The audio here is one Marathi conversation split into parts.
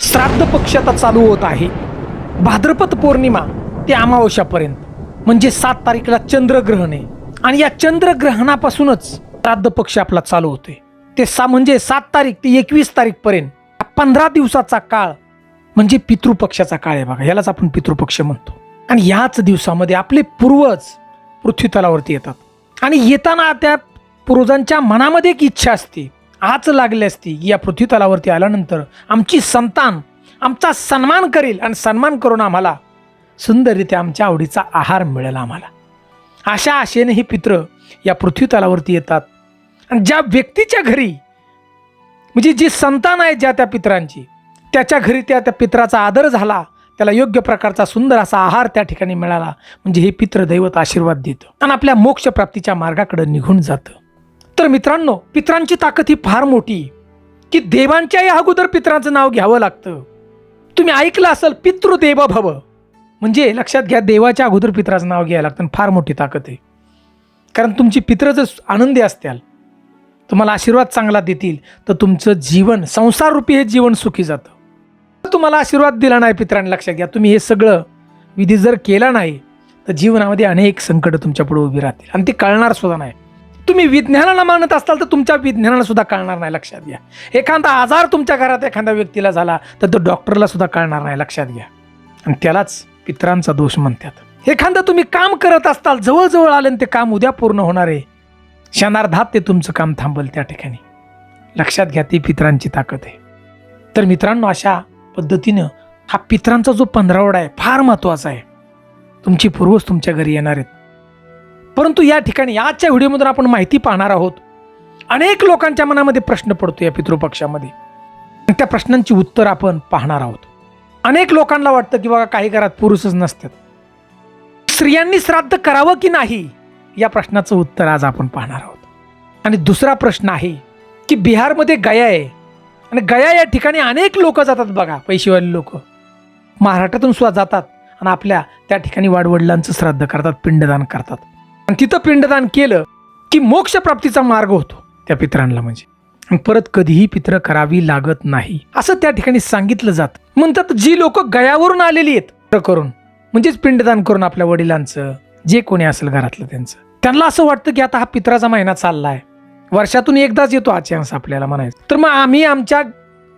श्राद्ध पक्ष आता चालू होत आहे. भाद्रपद पौर्णिमा ते अमावस्यापर्यंत म्हणजे सात तारीखला चंद्रग्रहण. आहे आणि या चंद्रग्रहणापासूनच श्राद्ध पक्ष आपला चालू होते ते सा म्हणजे सात तारीख ते एकवीस तारीखपर्यंत पंधरा दिवसाचा काळ म्हणजे पितृपक्षाचा काळ आहे बघा यालाच आपण पितृपक्ष म्हणतो. आणि याच दिवसामध्ये आपले पूर्वज पृथ्वीतलावरती येतात. आणि येताना त्या पूर्वजांच्या मनामध्ये एक इच्छा असते आज लागली असती. की या पृथ्वी तलावरती आल्यानंतर आमची संतान आमचा सन्मान करेल आणि सन्मान करून आम्हाला सुंदररित्या आमच्या आवडीचा आहार मिळेल आम्हाला. अशा आशेने हे पित्र या पृथ्वी तलावरती येतात. आणि ज्या व्यक्तीच्या घरी म्हणजे जी संतान आहे ज्या त्या पित्रांची त्याच्या घरी त्या त्या पित्राचा आदर झाला त्याला योग्य प्रकारचा सुंदर असा आहार त्या ठिकाणी मिळाला म्हणजे हे पित्र दैवत आशीर्वाद देतं. आणि आपल्या मोक्षप्राप्तीच्या मार्गाकडे निघून जातं. तर मित्रांनो पित्रांची ताकद ही फार मोठी की देवांच्याही अगोदर पित्रांचं नाव घ्यावं लागतं. तुम्ही ऐकलं असेल पितृदेव भव म्हणजे लक्षात घ्या देवाच्या अगोदर पित्राचं नाव घ्यायला लागतं आणि फार मोठी ताकद आहे. कारण तुमची पित्र जर आनंदी असत्याल तुम्हाला आशीर्वाद चांगला देतील तर तुमचं जीवन संसाररूपी हे जीवन सुखी जातं. तुम्हाला आशीर्वाद दिला नाही पित्रांनी लक्षात घ्या तुम्ही हे सगळं विधी जर केला नाही तर जीवनामध्ये अनेक संकटं तुमच्यापुढे उभी राहतील. आणि ते कळणार सुद्धा नाही. तुम्ही विज्ञानाला मानत असाल तर तुमच्या विज्ञानाला सुद्धा कळणार नाही लक्षात घ्या. एखादा आजार तुमच्या घरात एखाद्या व्यक्तीला झाला तर तो डॉक्टरला सुद्धा कळणार नाही लक्षात घ्या. आणि त्यालाच पित्रांचा दोष म्हणतात. एखादं तुम्ही काम करत असताल जवळजवळ आलं ते काम उद्या पूर्ण होणार आहे. क्षणार्धात ते तुमचं काम थांबल त्या ठिकाणी. लक्षात घ्या ती पित्रांची ताकद आहे. तर मित्रांनो अशा पद्धतीनं हा पित्रांचा जो पंधरावडा आहे फार महत्त्वाचा आहे. तुमची पूर्वज तुमच्या घरी येणार आहेत. परंतु या ठिकाणी आजच्या व्हिडिओमधून आपण माहिती पाहणार आहोत अनेक लोकांच्या मनामध्ये प्रश्न पडतो या पितृपक्षामध्ये. त्या प्रश्नांची उत्तर आपण पाहणार आहोत. अनेक लोकांना वाटतं की बघा काही घरात पुरुषच नसतात. स्त्रियांनी श्राद्ध करावं की नाही या प्रश्नाचं उत्तर आज आपण पाहणार आहोत. आणि दुसरा प्रश्न आहे की बिहारमध्ये गया आहे. आणि गया या ठिकाणी अनेक लोक जातात बघा पैसेवाले लोक. महाराष्ट्रातून सुद्धा जातात आणि आपल्या त्या ठिकाणी वाडवडिलांचं श्राद्ध करतात पिंडदान करतात. आणि तिथं पिंडदान केलं की मोक्षप्राप्तीचा मार्ग होतो त्या पित्रांना म्हणजे. परत कधीही पित्र करावी लागत नाही. असं त्या ठिकाणी सांगितलं जात. म्हणतात जी लोक गयावरून आलेली आहेत करून. म्हणजेच पिंडदान करून आपल्या वडिलांचं जे कोणी असेल घरातलं त्यांचं. त्यांना असं वाटतं की आता हा पित्राचा महिना चाललाय. वर्षातून एकदाच येतो हा चान्स आपल्याला म्हणायचं. तर मग आम्ही आमच्या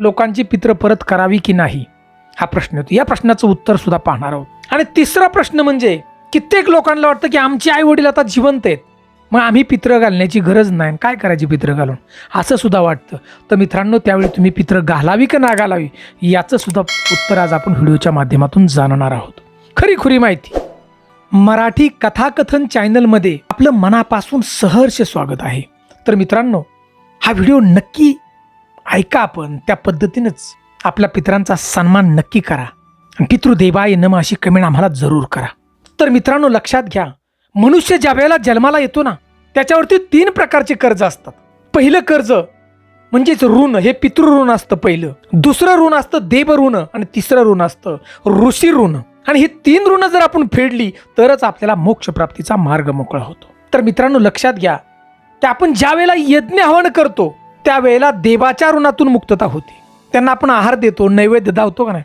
लोकांची पित्र परत करावी की नाही? हा प्रश्न येतो. या प्रश्नाचं उत्तर सुद्धा पाहणार आहोत. आणि तिसरा प्रश्न म्हणजे कित्येक लोकांना वाटतं की आमचे आई वडील आता जिवंत आहेत. मग आम्ही पित्र घालण्याची गरज नाही काय करायची पित्र घालून? असं सुद्धा वाटतं. तर मित्रांनो त्यावेळी तुम्ही पित्र घालावी का ना घालावी याचं सुद्धा उत्तर आज आपण व्हिडिओच्या माध्यमातून जाणणार आहोत. खरी खुरी माहिती. मराठी कथाकथन चॅनलमध्ये आपलं मनापासून सहर्ष स्वागत आहे. तर मित्रांनो हा व्हिडिओ नक्की ऐका आपण. त्या पद्धतीनंच आपल्या पित्रांचा सन्मान नक्की करा. आणि पितृदेवाय नम अशी कमेंट आम्हाला जरूर करा. तर मित्रांनो लक्षात घ्या मनुष्य ज्या वेळेला जन्माला येतो ना त्याच्यावरती तीन प्रकारचे कर्ज असतात. पहिलं कर्ज म्हणजेच ऋण हे पितृऋण असतं पहिलं. दुसरं ऋण असतं देव ऋण आणि तिसरं ऋण असतं ऋषी ऋण. आणि ही तीन ऋण जर आपण फेडली तरच आपल्याला मोक्षप्राप्तीचा मार्ग मोकळा होतो. तर मित्रांनो लक्षात घ्या त्या आपण ज्या वेळेला यज्ञ हवन करतो त्यावेळेला देवाच्या ऋणातून मुक्तता होते. त्यांना आपण आहार देतो नैवेद्य धावतो का नाही?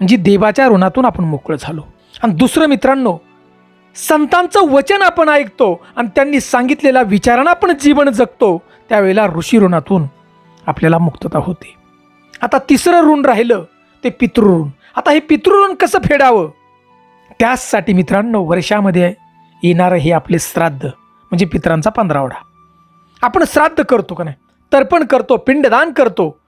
म्हणजे देवाच्या ऋणातून आपण मोकळं झालो. आणि दुसरं मित्रांनो संतांचं वचन आपण ऐकतो आणि त्यांनी सांगितलेल्या विचारांना आपण जीवन जगतो त्यावेळेला ऋषी ऋणातून आपल्याला मुक्तता होते. आता तिसरं ऋण राहिलं ते पितृऋण आता हे पितृऋण कसं फेडावं? त्याचसाठी मित्रांनो वर्षामध्ये येणारं हे आपले श्राद्ध म्हणजे पित्रांचा पंधरावडा. आपण श्राद्ध करतो का नाही? तर्पण करतो पिंडदान करतो.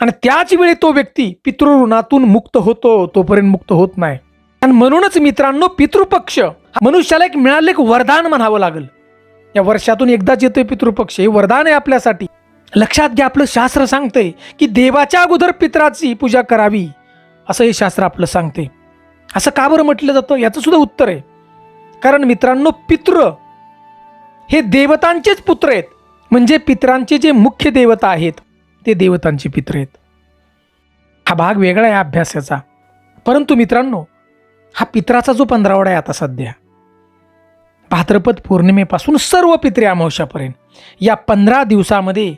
आणि त्याच वेळी तो व्यक्ती पितृऋणातून मुक्त होतो तोपर्यंत मुक्त होत नाही. आणि म्हणूनच मित्रांनो पितृपक्ष मनुष्याला एक मिळालं एक वरदान म्हणावं लागेल. या वर्षातून एकदाच येतोय पितृपक्ष. हे वरदान आहे आपल्यासाठी. लक्षात घ्या आपलं शास्त्र सांगतंय की देवाच्या अगोदर पित्राची पूजा करावी असं हे शास्त्र आपलं सांगते असं का बरं म्हटलं जातं? याचं सुद्धा उत्तर आहे. कारण मित्रांनो पितृ हे देवतांचेच पुत्र आहेत. म्हणजे पित्रांचे जे मुख्य देवता आहेत ते देवतांचे पित्र आहेत. हा भाग वेगळा आहे अभ्यासाचा. परंतु मित्रांनो हा पित्राचा जो पंधरावडा आहे आता सध्या भाद्रपद पौर्णिमेपासून सर्व पित्रे अमावश्यापर्यंत या पंधरा दिवसामध्ये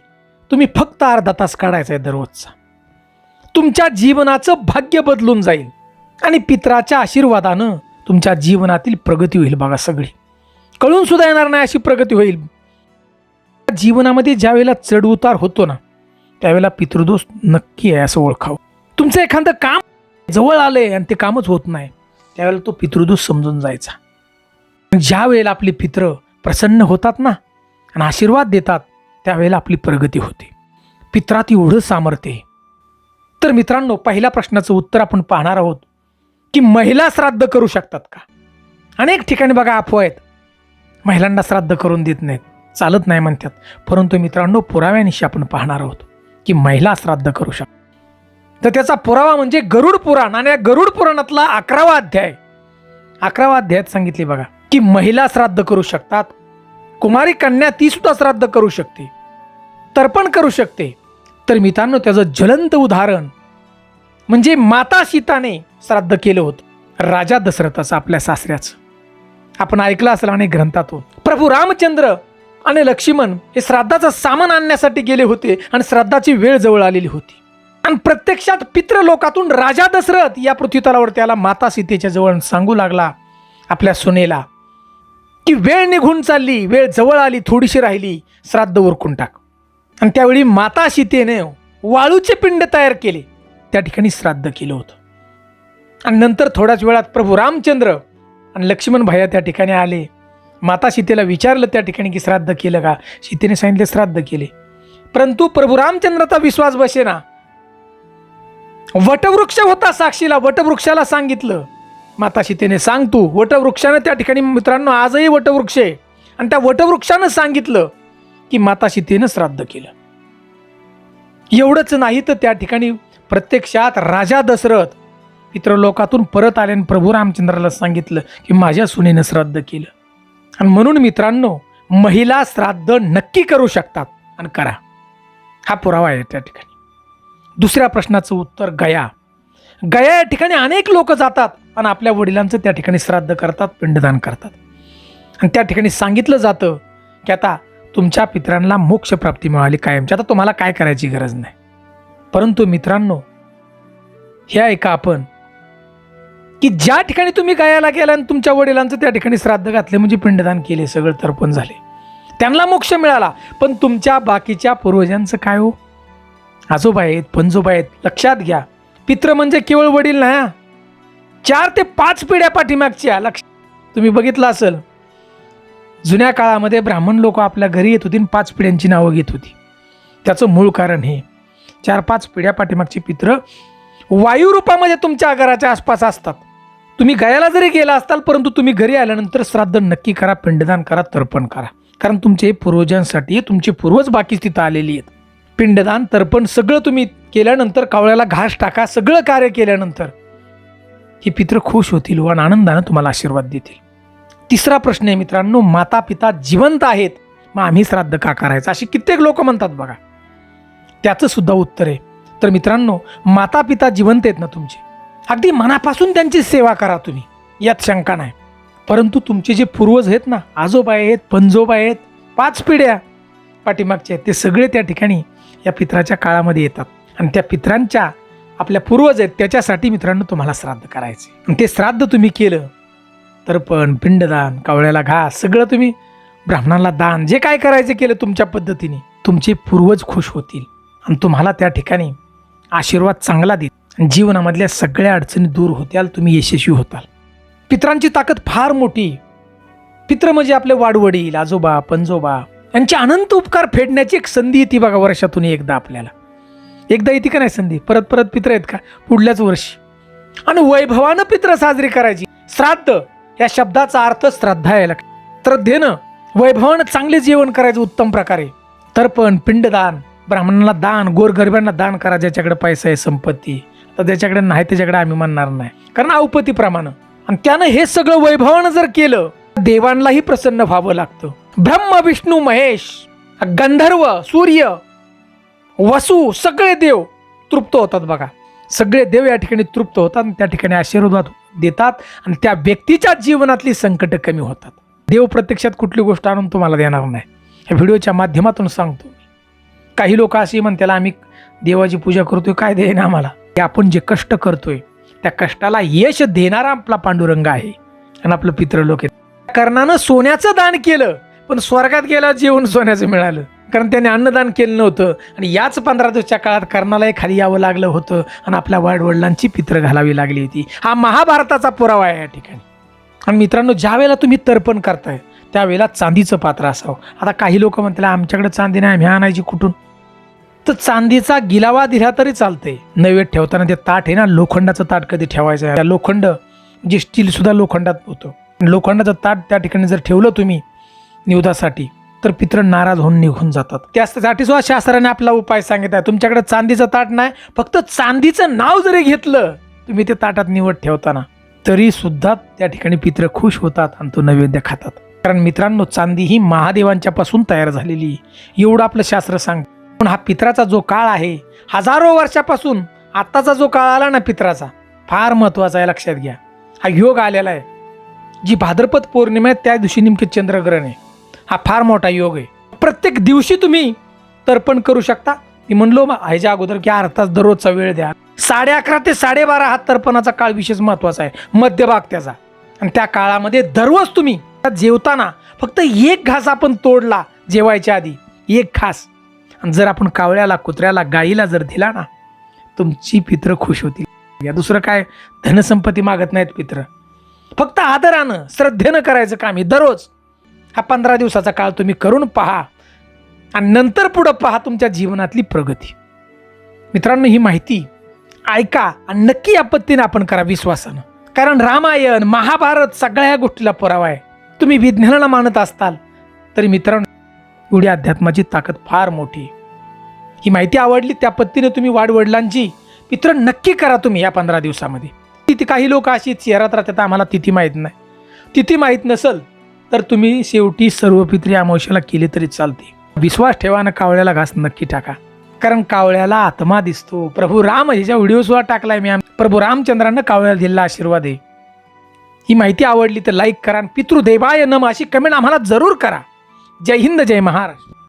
तुम्ही फक्त अर्धा तास काढायचा आहे दररोजचा. तुमच्या जीवनाचं भाग्य बदलून जाईल आणि पित्राच्या आशीर्वादानं तुमच्या जीवनातील प्रगती होईल बघा सगळी. कळून सुद्धा येणार नाही अशी प्रगती होईल. जीवनामध्ये ज्या वेळेला चढउतार होतो ना त्यावेळेला पितृदोष नक्की आहे असं ओळखावं. तुमचं एखादं काम जवळ आलंय आणि ते कामच होत नाही. त्यावेळेला तो पितृदूत समजून जायचा. ज्या वेळेला आपली पित्र प्रसन्न होतात ना आणि आशीर्वाद देतात त्यावेळेला आपली प्रगती होते. पित्रात एवढं सामर्थ्य तर मित्रांनो पहिल्या प्रश्नाचं उत्तर आपण पाहणार आहोत की महिला श्राद्ध करू शकतात का? अनेक ठिकाणी बघा अफवा आहेत. महिलांना श्राद्ध करून देत नाहीत चालत नाही म्हणतात. परंतु मित्रांनो पुराव्यानिशी आपण पाहणार आहोत की महिला श्राद्ध करू शकतात. तर त्याचा पुरावा म्हणजे गरुड पुराण आणि या गरुड पुराणातला अकरावा अध्याय. अकरावा अध्यायात सांगितले बघा की महिला श्राद्ध करू शकतात कुमारी कन्या ती सुद्धा श्राद्ध करू शकते तर्पण करू शकते. तर मित्रांनो त्याचं ज्वलंत उदाहरण म्हणजे माता सीताने श्राद्ध केलं होतं राजा दशरथाचं आपल्या सासऱ्याचं. आपण ऐकलं असेल अनेक ग्रंथातून प्रभू रामचंद्र आणि लक्ष्मण हे श्राद्धाचं सामान आणण्यासाठी गेले होते आणि श्राद्धाची वेळ जवळ आलेली होती. आणि प्रत्यक्षात पितृलोकातून राजा दशरथ या पृथ्वीतलावर त्याला माता सीतेच्या जवळ सांगू लागला आपल्या सुनेला की वेळ निघून चालली वेळ जवळ आली थोडीशी राहिली श्राद्ध उरकून टाक. आणि त्यावेळी माता सीतेने वाळूचे पिंड तयार केले त्या ठिकाणी श्राद्ध केलं होतं. आणि नंतर थोड्याच वेळात प्रभू रामचंद्र आणि लक्ष्मण भैया त्या ठिकाणी आले. माता सीतेला विचारलं त्या ठिकाणी की श्राद्ध केलं का? सीतेने सांगितले श्राद्ध केले. परंतु प्रभू रामचंद्राचा विश्वास बसेना. वटवृक्ष होता साक्षीला वटवृक्षाला सांगितलं. माता सीतेने सांग तू वटवृक्षानं त्या ठिकाणी मित्रांनो आजही वटवृक्ष आहे. आणि त्या वटवृक्षानं सांगितलं की माता सीतेनं श्राद्ध केलं. एवढंच नाही तर त्या ठिकाणी प्रत्यक्षात राजा दशरथ पित्रलोकातून परत आले आणि प्रभू रामचंद्राला सांगितलं की माझ्या सुनेनं श्राद्ध केलं. आणि म्हणून मित्रांनो महिला श्राद्ध नक्की करू शकतात आणि करा. हा पुरावा आहे त्या ठिकाणी. दुसऱ्या प्रश्नाचं उत्तर गया. गया या ठिकाणी अनेक लोक जातात आणि आपल्या वडिलांचं त्या ठिकाणी श्राद्ध करतात पिंडदान करतात. आणि त्या ठिकाणी सांगितलं जातं की आता तुमच्या पित्रांना मोक्षप्राप्ती मिळाली कायमची आता तुम्हाला काय करायची गरज नाही. परंतु मित्रांनो हे ऐका आपण की ज्या ठिकाणी तुम्ही गायाला गेला आणि तुमच्या वडिलांचं त्या ठिकाणी श्राद्ध घातले म्हणजे पिंडदान केले सगळं तर्पण झाले. त्यांना मोक्ष मिळाला पण तुमच्या बाकीच्या पूर्वजांचं काय हो? आजोबा आहेत पंजोबा आहेत लक्षात घ्या. पित्र म्हणजे केवळ वडील ना? चार ते पाच पिढ्या पाठीमागच्या लक्ष तुम्ही बघितलं असेल. जुन्या काळामध्ये ब्राह्मण लोक आपल्या घरी येत होती आणि पाच पिढ्यांची नावं घेत होती. त्याचं मूळ कारण हे चार पाच पिढ्या पाठीमागचे पित्र वायू रूपामध्ये तुमच्या घराच्या आसपास असतात. तुम्ही गयाला जरी गेला असताल परंतु तुम्ही घरी आल्यानंतर श्राद्ध नक्की करा पिंडदान करा तर्पण करा. कारण तुमचे पूर्वजांसाठी तुमचे पूर्वज बाकी तिथं आलेली आहेत. पिंडदान तर्पण सगळं तुम्ही केल्यानंतर कावळ्याला घास टाका सगळं कार्य केल्यानंतर. हे पित्र खुश होतील व आणि आनंदानं तुम्हाला आशीर्वाद देतील. तिसरा प्रश्न आहे मित्रांनो माता पिता जिवंत आहेत मग आम्ही श्राद्ध का करायचं? अशी कित्येक लोक म्हणतात बघा. त्याचं सुद्धा उत्तर आहे. तर मित्रांनो माता पिता जिवंत आहेत ना तुमचे? अगदी मनापासून त्यांची सेवा करा तुम्ही. यात शंका नाही. परंतु तुमचे जे पूर्वज आहेत ना आजोबा आहेत पंजोबा आहेत पाच पिढ्या पाठीमागचे आहेत ते सगळे त्या ठिकाणी या पित्राच्या काळामध्ये येतात. आणि त्या पित्रांच्या आपल्या पूर्वज आहेत त्याच्यासाठी मित्रांनो तुम्हाला श्राद्ध करायचे. आणि ते श्राद्ध तुम्ही केलं तर्पण पिंडदान कावळ्याला घास सगळं तुम्ही ब्राह्मणाला दान जे काय करायचं केलं तुमच्या पद्धतीने तुमचे पूर्वज खुश होतील. आणि तुम्हाला त्या ठिकाणी आशीर्वाद चांगला देईल आणि जीवनामधल्या सगळ्या अडचणी दूर होत्याल तुम्ही यशस्वी होताल. पित्रांची ताकद फार मोठी. पित्र म्हणजे आपले वाडवडील आजोबा पंजोबा यांचे अनंत उपकार फेडण्याची एक संधी येते बघा वर्षातून एकदा आपल्याला. एकदा येते का नाही संधी? परत परत पित्र आहेत का? पुढल्याच वर्षी. आणि वैभवानं पित्र साजरी करायची. श्राद्ध. या शब्दाचा अर्थ श्राद्धा यायला श्रद्धेनं वैभवानं चांगले जेवण करायचं उत्तम प्रकारे. तर्पण पिंडदान ब्राह्मणांना दान गोरगरिबांना दान करा ज्याच्याकडे पैसा आहे संपत्ती. तर ज्याच्याकडे नाही त्याच्याकडे आम्ही म्हणणार नाही. कारण औपतीप्रमाणे. आणि त्यानं हे सगळं वैभवानं जर केलं देवांनाही प्रसन्न व्हावं लागतं. ब्रह्म विष्णू महेश गंधर्व सूर्य वसू सगळे देव तृप्त होतात बघा. सगळे देव या ठिकाणी तृप्त होतात आणि त्या ठिकाणी आशीर्वाद देतात आणि त्या व्यक्तीच्या जीवनातली संकट कमी होतात. देव प्रत्यक्षात कुठली गोष्ट आणून तुम्हाला देणार नाही. या व्हिडिओच्या माध्यमातून सांगतो काही लोक अशी म्हणतात आम्ही देवाची पूजा करतोय काय देईना आम्हाला? की आपण जे कष्ट करतोय त्या कष्टाला यश देणारा आपला पांडुरंग आहे. आणि आपलं पितृलोक आहे. कर्णानं सोन्याचं दान केलं पण स्वर्गात गेला जेवण सोन्याचं मिळालं. कारण त्याने अन्नदान केलं नव्हतं. आणि याच पंधरा दिवसच्या काळात कर्णालाही खाली यावं लागलं होतं आणि आपल्या वाडवडिलांची पित्र घालावी लागली होती. हा महाभारताचा पुरावा आहे या ठिकाणी. आणि मित्रांनो ज्या वेळेला तुम्ही तर्पण करताय त्यावेळेला चांदीचं पात्र असावं. आता काही लोक म्हणतात आमच्याकडे चांदी नाही आम्ही आणायची कुठून? तर चांदीचा गिलावा दिला तरी चालतंय. नैवेद्य ठेवताना ते ताट आहे ना लोखंडाचं ताट कधी ठेवायचं आहे? त्या लोखंड जे स्टील सुद्धा लोखंडात होतं. लोखंडाचं ताट त्या ठिकाणी जर ठेवलं तुम्ही निवदासाठी तर पित्र नाराज होऊन निघून जातात. त्यासाठी सुद्धा शास्त्राने आपला उपाय सांगितला आहे. तुमच्याकडे चांदीचं ताट नाही फक्त चांदीचं नाव जरी घेतलं तुम्ही ते ताटात निवड ठेवताना तरी सुद्धा त्या ठिकाणी पित्र खुश होतात आणि तो नैवेद्य खातात. कारण मित्रांनो चांदी ही महादेवांच्या पासून तयार झालेली एवढं आपलं शास्त्र सांग. पण हा पित्राचा जो काळ आहे हजारो वर्षापासून आत्ताचा जो काळ आला ना पित्राचा फार महत्त्वाचा आहे लक्षात घ्या. हा योग आलेला आहे. जी भाद्रपद पौर्णिमा आहे त्या दिवशी नेमके चंद्रग्रहण आहे. हा फार मोठा योग आहे. प्रत्येक दिवशी तुम्ही तर्पण करू शकता. मी म्हणलो मग ह्याच्या अगोदर की अर्धा तास दररोजचा वेळ द्या. साडे अकरा ते साडेबारा हा तर्पणाचा काळ विशेष महत्त्वाचा आहे. मध्यभाग त्याचा. आणि त्या काळामध्ये दररोज तुम्ही जेवताना फक्त एक घास आपण तोडला जेवायच्या आधी. एक घास. आणि जर आपण कावळ्याला कुत्र्याला गाईला जर दिला ना तुमची पित्र खुश होतील. या दुसरं काय? धनसंपत्ती मागत नाहीत पित्र. फक्त आदरानं श्रद्धेनं करायचं काम आहे दररोज. हा पंधरा दिवसाचा काळ तुम्ही करून पहा. आणि नंतर पुढं पहा तुमच्या जीवनातली प्रगती. मित्रांनो ही माहिती ऐका आणि नक्की या पद्धतीने आपण करा विश्वासानं. कारण रामायण महाभारत सगळ्या गोष्टीला पुरावा आहे. तुम्ही विज्ञानाला मानत असताल तरी मित्रांनो एवढी अध्यात्माची ताकद फार मोठी ही माहिती आवडली त्या पद्धतीने तुम्ही वाडवडिलांची मित्र नक्की करा तुम्ही या पंधरा दिवसामध्ये. तिथे काही लोक अशी शहरात राहतात आम्हाला तिथी माहीत नाही. तिथी माहीत नसल तर तुम्ही शेवटी सर्व पित्री अमावश्याला केली तरी चालते. विश्वास ठेवा ना कावळ्याला घास नक्की टाका. कारण कावळ्याला आत्मा दिसतो. प्रभू राम ह्याच्या व्हिडिओ सुद्धा टाकलाय मी. प्रभू रामचंद्रानं कावळ्याला दिलेला आशीर्वाद आहे. ही माहिती आवडली तर लाईक करा पितृदेवाय नम अशी कमेंट आम्हाला जरूर करा. जय हिंद जय महाराष्ट्र.